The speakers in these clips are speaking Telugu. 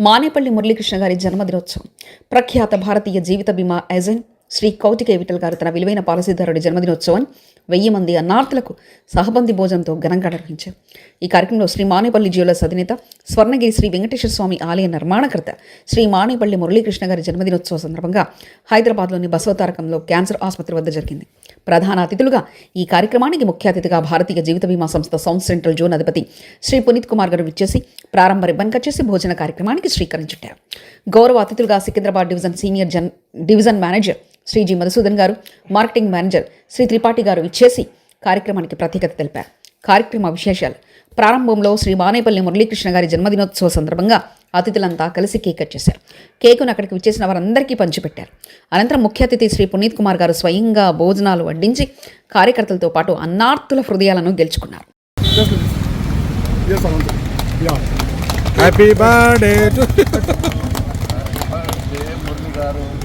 మానేపల్లి మురళీకృష్ణ గారి జన్మదినోత్సవం. ప్రఖ్యాత భారతీయ జీవిత బీమా ఏజెంట్ శ్రీ కౌటికే విఠల్ గారు తన విలువైన పాలసీదారుడి జన్మదినోత్సవం వెయ్యి మంది అన్నార్థులకు సహబంది భోజనంతో ఘనంగా నిర్వహించారు. ఈ కార్యక్రమంలో శ్రీ మానేపల్లి జ్యువెలర్స్ అధినేత స్వర్ణగిరి శ్రీ వెంకటేశ్వర స్వామి ఆలయ నిర్మాణకర్త శ్రీ మానేపల్లి మురళీకృష్ణ గారి జన్మదినోత్సవ సందర్భంగా హైదరాబాద్లోని బసవతారకంలో క్యాన్సర్ ఆసుపత్రి వద్ద జరిగింది. ప్రధాన అతిథులుగా ఈ కార్యక్రమానికి ముఖ్య అతిథిగా భారతీయ జీవిత బీమా సంస్థ సౌత్ సెంట్రల్ జోన్ అధిపతి శ్రీ పునీత్ కుమార్ గారు విచ్చేసి ప్రారంభ రిబ్బన్ కట్ చేసి భోజన కార్యక్రమానికి శ్రీకరించుట్టారు గౌరవ అతిథులుగా Secunderabad division senior Jan division manager Shri G Madhusudan garu marketing manager Shri Tripathi గారు ఇచ్చేసి కార్యక్రమానికి ప్రత్యేకత తెలిపారు. కార్యక్రమ విశేషాలు. ప్రారంభంలో శ్రీ మానేపల్లి మురళీకృష్ణ గారి జన్మదినోత్సవ సందర్భంగా అతిథులంతా కలిసి కేక్ కట్ చేశారు. కేకును అక్కడికి విచ్చేసిన వారందరికీ పంచిపెట్టారు. అనంతరం ముఖ్య అతిథి శ్రీ పునీత్ కుమార్ గారు స్వయంగా భోజనాలు వడ్డించి కార్యకర్తలతో పాటు అన్నార్తుల హృదయాలను గెలుచుకున్నారు. Yes, Anand.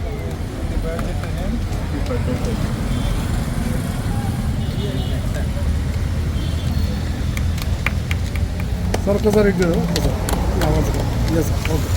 ಸರ್ ಸರ್ ಇಡ್ಡು ಸರ್ ಯಾವಾಗ ಎಸ್ ಓಕೆ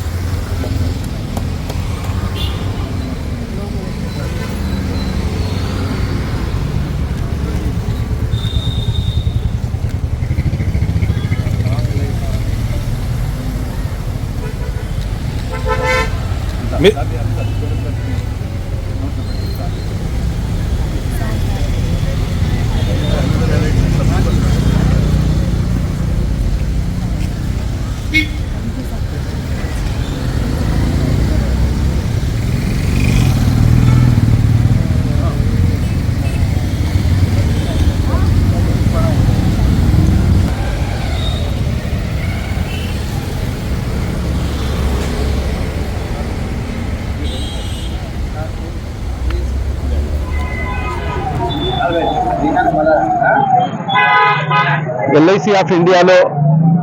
ఎల్ఐసి ఆఫ్ ఇండియాలో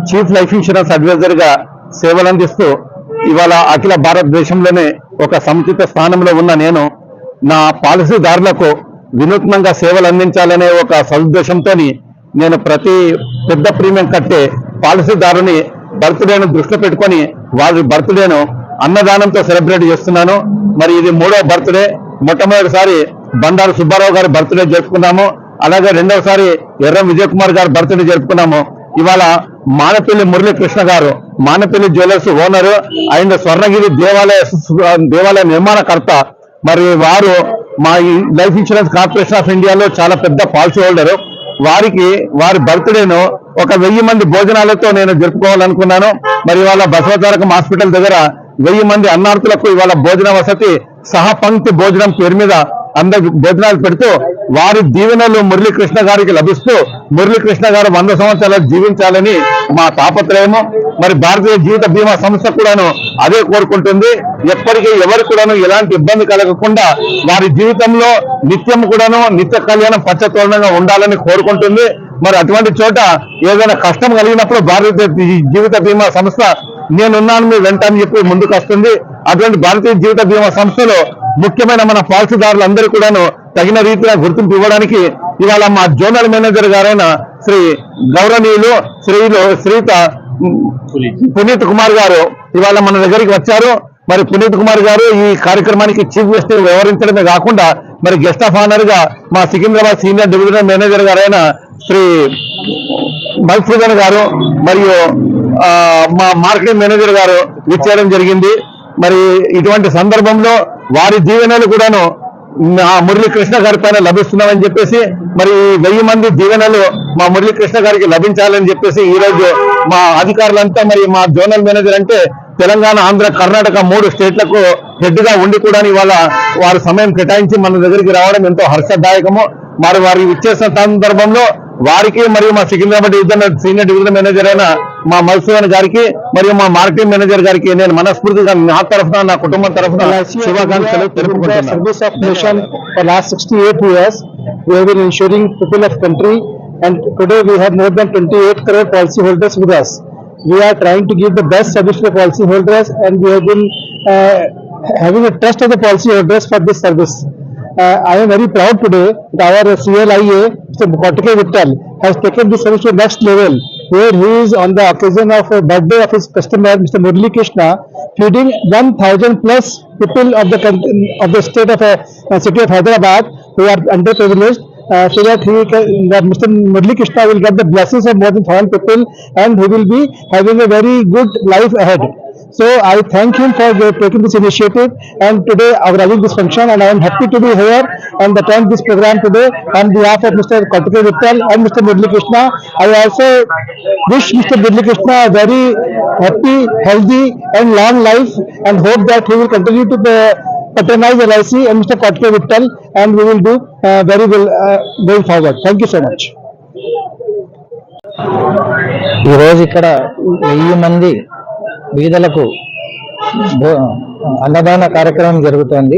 చీఫ్ లైఫ్ ఇన్సూరెన్స్ అడ్వైజర్గా సేవలు అందిస్తూ ఇవాళ అఖిల భారతదేశంలోనే ఒక సముచిత స్థానంలో ఉన్న నేను నా పాలసీదారులకు వినూత్నంగా సేవలు అందించాలనే ఒక సదుద్దేశంతో నేను ప్రతి పెద్ద ప్రీమియం కట్టే పాలసీదారుని బర్త్డేను దృష్టిలో పెట్టుకొని వారి బర్త్డేను అన్నదానంతో సెలబ్రేట్ చేస్తున్నాను. మరి ఇది మూడో బర్త్డే. మొట్టమొదటిసారి బండారు సుబ్బారావు గారి బర్త్డే జరుపుకున్నాము. అలాగే రెండవసారి ఎర్రం విజయ్ కుమార్ గారి బర్త్డే జరుపుకున్నాము. ఇవాళ మానపల్లి మురళీకృష్ణ గారు మానపల్లి జ్యువెలర్స్ ఓనరు ఆయన స్వర్ణగిరి దేవాలయ దేవాలయ నిర్మాణకర్త. మరి వారు మా ఈ లైఫ్ ఇన్సూరెన్స్ కార్పొరేషన్ ఆఫ్ ఇండియాలో చాలా పెద్ద పాలసీ హోల్డరు. వారికి వారి బర్త్డేను ఒక వెయ్యి మంది భోజనాలతో నేను జరుపుకోవాలనుకున్నాను. మరి ఇవాళ బసవతారకం హాస్పిటల్ దగ్గర వెయ్యి మంది అన్నార్థులకు ఇవాళ భోజన వసతి సహపంక్తి భోజనం పేరు మీద అందరికి భోజనాలు పెడుతూ వారి దీవెనలు మురళీకృష్ణ గారికి లభిస్తూ మురళీకృష్ణ గారు వంద సంవత్సరాలు జీవించాలని మా తాపత్రయము. మరి భారతీయ జీవిత బీమా సంస్థ కూడాను అదే కోరుకుంటుంది. ఎప్పటికీ ఎవరు కూడాను ఎలాంటి ఇబ్బంది కలగకుండా వారి జీవితంలో నిత్యం కూడాను నిత్య కళ్యాణం పచ్చతోరణంగా ఉండాలని కోరుకుంటుంది. మరి అటువంటి చోట ఏదైనా కష్టం కలిగినప్పుడు భారతీయ జీవిత బీమా సంస్థ నేనున్నాను మీ వెంట అని చెప్పి ముందుకు వస్తుంది అటువంటి భారతీయ జీవిత బీమా సంస్థలో ముఖ్యమైన మన పాలసీదారులందరూ కూడాను తగిన రీతిగా గుర్తింపు ఇవ్వడానికి ఇవాళ మా జోనల్ మేనేజర్ గారైన శ్రీ గౌరవనీయులు శ్రీలు శ్రీత పునీత్. కుమార్ గారు ఇవాళ మన దగ్గరికి వచ్చారు. మరి పునీత్ కుమార్ గారు ఈ కార్యక్రమానికి చీఫ్ గెస్ట్ వ్యవహరించడమే కాకుండా మరి గెస్ట్ ఆఫ్ ఆనర్గా మా సికింద్రాబాద్ సీనియర్ డివిజనల్ మేనేజర్ గారైన శ్రీ మల్సూదన్ గారు మరియు మా మార్కెటింగ్ మేనేజర్ గారు ఇచ్చేయడం జరిగింది. మరి ఇటువంటి సందర్భంలో వారి దీవెనలు కూడాను మా మురళీకృష్ణ గారి పైన లభిస్తున్నామని చెప్పేసి మరి వెయ్యి మంది దీవెనలు మా మురళీకృష్ణ గారికి లభించాలని చెప్పేసి ఈ రోజు మా అధికారులంతా మరి మా జోనల్ మేనేజర్ అంటే తెలంగాణ ఆంధ్ర కర్ణాటక మూడు స్టేట్లకు హెడ్గా ఉండి కూడా ఇవాళ వారు సమయం కేటాయించి మన దగ్గరికి రావడం ఎంతో హర్షదాయకము. మరి వారు ఇచ్చేసిన సందర్భంలో వారికి మరియు మా Secunderabad division senior division manager అయిన మా మధుసూదన్ గారికి మరియు మా మార్కెటింగ్ మేనేజర్ గారికి నేను మనస్ఫూర్తిగా నా తరఫున నా కుటుంబం తరఫున శుభాకాంక్షలు the తెలుపుకుంటున్నాను service of nation for last 68 years. We have been ensuring people of country and today we have more than 28 crore policy holders with us. We are trying to give the best service to the policy holders and we have been uh, having a trust of the policy holders for this service. Uh, I am very proud today that our CLIA, Mr. Kotike Vittal, has taken this service to the next level. Where he is on the occasion of a birthday of his customer, Mr. Murli Krishna, feeding 1,000 plus people of the of the state of uh, uh, city of Hyderabad who are underprivileged. Uh, so that he can, that Mr. Murli Krishna will get the blessings of more than 1,000 people and he will be having a very good life ahead. So I thank him for uh, taking this initiative and today organizing this function and I am happy to be here and attend this program today on behalf of Mr. Kartikeya Vittal and Mr. Murli Krishna. I also wish Mr. Murli Krishna a very happy, healthy and long life and hope that he will continue to uh, patronize LIC and Mr. Kartikeya Vittal and we will do uh, very well uh, going forward. Thank you so much. ఈరోజు ఇక్కడ వెయ్యి మంది బీదలకు అన్నదాన కార్యక్రమం జరుగుతోంది.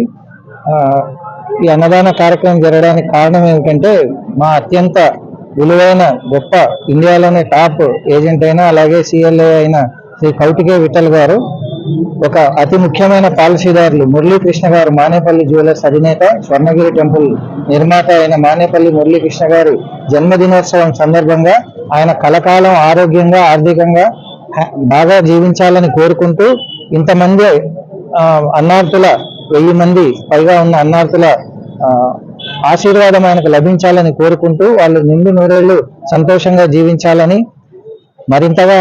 ఈ అన్నదాన కార్యక్రమం జరగడానికి కారణం ఏమిటంటే మా అత్యంత విలువైన గొప్ప ఇండియాలోనే టాప్ ఏజెంట్ అయిన అలాగే సిఎల్ఏ అయిన శ్రీ కౌటికే విఠల్ గారు ఒక అతి ముఖ్యమైన పాలసీదారులు మురళీకృష్ణ గారు మానేపల్లి జ్యువెలర్స్ అధినేత స్వర్ణగిరి టెంపుల్ నిర్మాత అయిన మానేపల్లి మురళీకృష్ణ గారి జన్మదినోత్సవం సందర్భంగా ఆయన కలకాలం ఆరోగ్యంగా ఆర్థికంగా బాగా జీవించాలని కోరుకుంటూ ఇంతమంది ఆ, అన్నార్థుల వెయ్యి మంది పైగా ఉన్న అన్నార్థుల ఆశీర్వాదం ఆయనకు లభించాలని కోరుకుంటూ వాళ్ళు నిండు నూరేళ్ళు సంతోషంగా జీవించాలని మరింతగా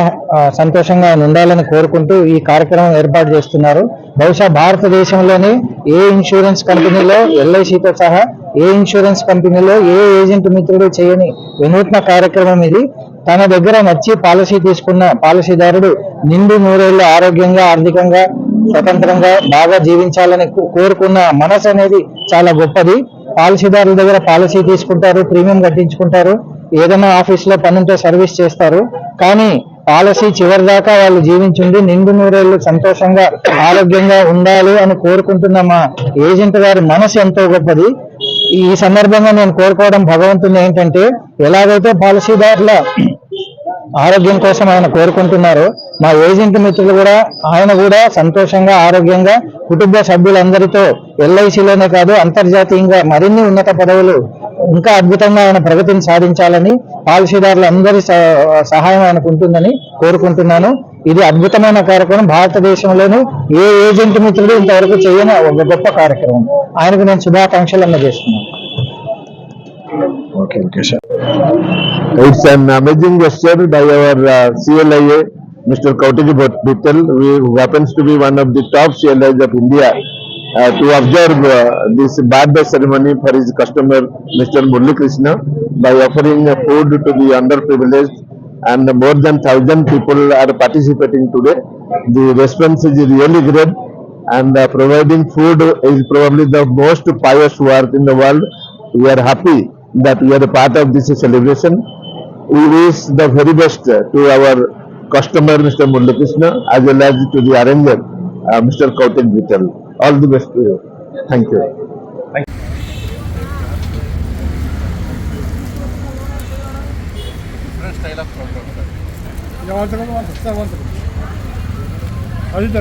సంతోషంగా ఆయన ఉండాలని కోరుకుంటూ ఈ కార్యక్రమం ఏర్పాటు చేస్తున్నారు. బహుశా భారతదేశంలోని ఏ ఇన్సూరెన్స్ కంపెనీలో ఎల్ఐసితో సహా ఏ ఇన్సూరెన్స్ కంపెనీలో ఏ ఏజెంట్ మిత్రుడు చేయని వినూత్న కార్యక్రమం ఇది. తన దగ్గర నచ్చి పాలసీ తీసుకున్న పాలసీదారుడు నిండు నూరేళ్ళు ఆరోగ్యంగా ఆర్థికంగా స్వతంత్రంగా బాగా జీవించాలని కోరుకున్న మనసు అనేది చాలా గొప్పది. పాలసీదారుల దగ్గర పాలసీ తీసుకుంటారు ప్రీమియం కట్టించుకుంటారు ఏదైనా ఆఫీస్లో పనుంటే సర్వీస్ చేస్తారు. కానీ పాలసీ చివరి దాకా వాళ్ళు జీవించింది నిండు నూరేళ్ళు సంతోషంగా ఆరోగ్యంగా ఉండాలి అని కోరుకుంటున్న మా ఏజెంట్ గారి మనసు ఎంతో గొప్పది. ఈ సందర్భంగా నేను కోరుకోవడం భగవంతుని ఏంటంటే ఎలాగైతే పాలసీదారుల ఆరోగ్యం కోసం ఆయన కోరుకుంటున్నారు మా ఏజెంట్ మిత్రులు కూడా ఆయన కూడా సంతోషంగా ఆరోగ్యంగా కుటుంబ సభ్యులందరితో ఎల్ఐసిలోనే కాదు అంతర్జాతీయంగా మరిన్ని ఉన్నత పదవులు ఇంకా అద్భుతంగా ఆయన ప్రగతిని సాధించాలని పాలసీదారుల అందరి సహాయం ఆయనకు ఉంటుందని కోరుకుంటున్నాను. ఇది అద్భుతమైన కార్యక్రమం భారతదేశంలోనూ ఏ ఏజెంట్ మిత్రుడు ఇంతవరకు చేయని ఒక గొప్ప కార్యక్రమం ఆయనకు నేను శుభాకాంక్షలు అందజేస్తున్నాను It's an amazing gesture by our uh, CLIA, Mr. Kautiji Bittal, who happens to be one of the top CLIs of India, uh, to observe uh, this birthday ceremony for his customer, Mr. Murli Krishna, by offering uh, food to the underprivileged, and more than thousand people are participating today. The response is really great, and uh, providing food is probably the most pious work in the world. We are happy that we are a part of this celebration. We wish the very best to our customer, Mr. Murli Krishna, as well as to the arranger, uh, Mr. Kautik Vittal. All the best to you. Thank you. ಒಂದು ಸೆಕೆಂಡ್ ಒಂದು ಸೆಕೆಂಡ್ ಒಂದು ಸೆಕೆಂಡ್ ಅಜಿತ್